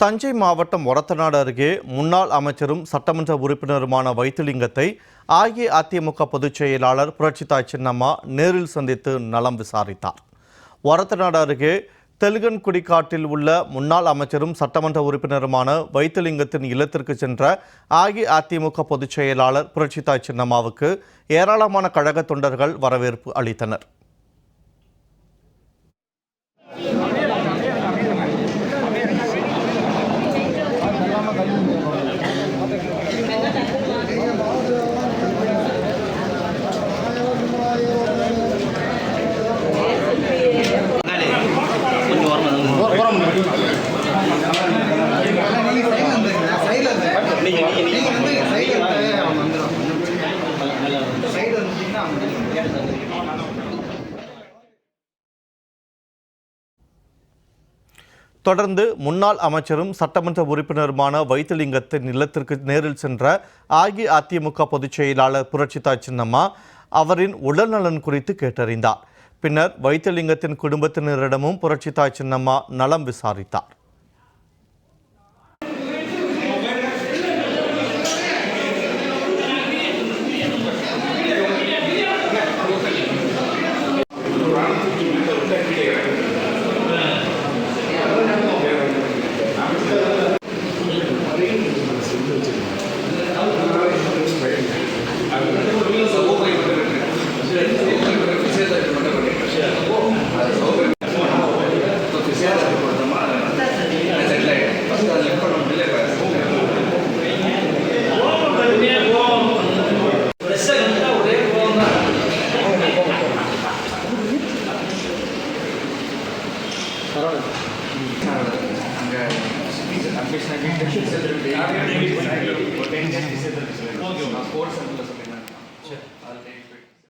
தஞ்சை மாவட்டம் ஒரத்தநாடு அருகே முன்னாள் அமைச்சரும் சட்டமன்ற உறுப்பினருமான வைத்திலிங்கத்தை அஇஅதிமுக பொதுச் செயலாளர் புரட்சித்தாய் சின்னம்மா நேரில் சந்தித்து நலம் விசாரித்தார். ஒரத்தநாடு அருகே தெலுங்கன்குடி காட்டில் உள்ள முன்னாள் அமைச்சரும் சட்டமன்ற உறுப்பினருமான வைத்திலிங்கத்தின் இல்லத்திற்கு சென்ற அஇஅதிமுக பொதுச் செயலாளர் புரட்சித்தாய் சின்னம்மாவுக்கு ஏராளமான கழக தொண்டர்கள் வரவேற்பு அளித்தனர். தொடர்ந்து முன்னாள் அமைச்சரும் சட்டமன்ற உறுப்பினருமான வைத்திலிங்கத்தின் இல்லத்திற்கு நேரில் சென்ற அஇஅதிமுக பொதுச் செயலாளர் புரட்சிதாய் சின்னம்மா அவரின் உடல்நலன் குறித்து கேட்டறிந்தார். பின்னர் வைத்திலிங்கத்தின் குடும்பத்தினரிடமும் புரட்சிதாய் சின்னம்மா நலம் விசாரித்தார். ஸ்போர்ட்ஸ் சொல்லியிருந்தேன்